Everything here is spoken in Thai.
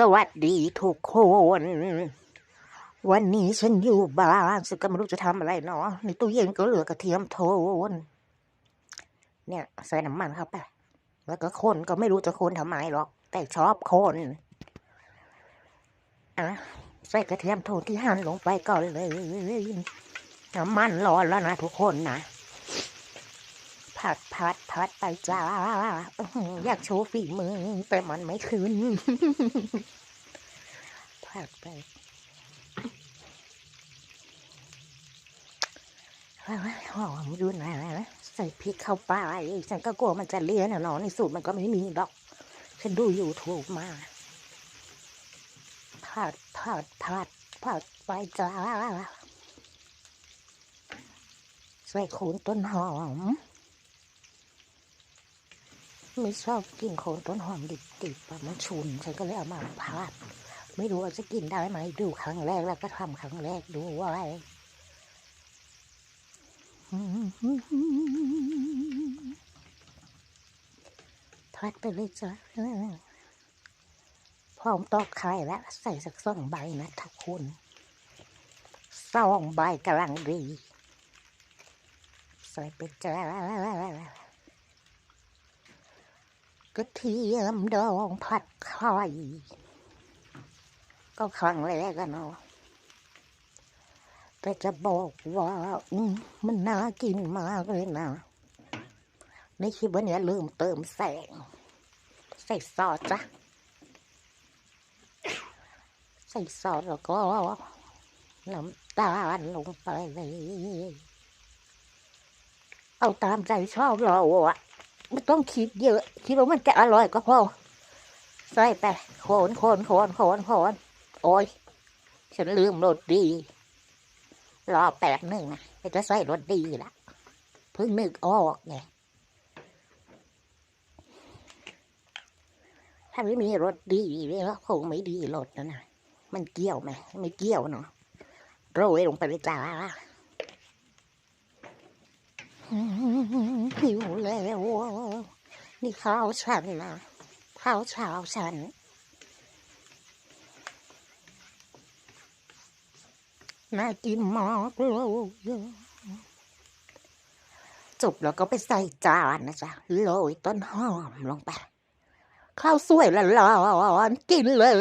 สวัสดีทุกคน วันนี้ฉันอยู่บ้านฉันก็ไม่รู้จะทำอะไรเนาะในตู้เย็นก็เหลือกระเทียมโทน เนี่ย ใส่น้ำมันเข้าไปแล้วก็คนก็ไม่รู้จะคนทำไมหรอก แต่ชอบคนอะใส่กระเทียมโทนที่หั่นลงไปก่อนเลยน้ำมันร้อนแล้วนะทุกคนนะ ผัดผัดผัดไปจ้าอื้อหือยากโชว์ฝีมือ แต่มันไม่คืนผัดไปหอมดูนะใส่พริกเข้าไปฉันก็กลัวมันจะเลี่ยนอะเนาะในสูตรมันก็ไม่มีหรอก ฉันดูยูทูบมาผัดผัดผัดผัดไปจ้าใส่โคนต้นหอม ไม่ชอบกลิ่นโคนต้นหอมดิบๆอะมันฉุน ฉันก็เลยเอามาผัดไม่รู้ว่าจะกินได้ไหมดูครั้งแรกแล้วก็ทำครั้งแรกดูว่าอะไรพัดไปเลยจ้ะพร้อมตอกไข่แล้ว ใส่สักสองใบนะทุกคนสองใบกำลังดี ใส่ไปจ้า กระเทียมดองผัดไข่ก็ครั้งแรกกันเนาะแต่จะบอกว่ามมันน่ากินมากเลยนะ ในคลิปวันนี้ลืมเติมแสง ใส่ซอสจ้ะ ใส่ซอสแล้วก็น้ำตาลลงไปเลย เอาตามใจชอบเราอะ ไม่ต้องคิดเยอะ คิดว่ามันจะอร่อยก็พอใส่ไปโคนโคนโคนโคนโคนโอ้ยฉันลืมรสดี รอแป๊บหนึ่งนะจะใส่รสดีละเพิ่งนึกออกไงถ้าไม่มีรสดีเนี่ยก็คงไม่ดีรสนะนะมันเกี่ยวไหมไม่เกี่ยวเนาะโรยลงไปเลยจ้าหือ นี่ข้าวฉันนะข้าวเช้าฉันน่ากินมากเลยจบแล้วก็ไปใส่จานนะจ๊ะโรยต้นหอมลงไปข้าวสวยละลอนๆกินเลย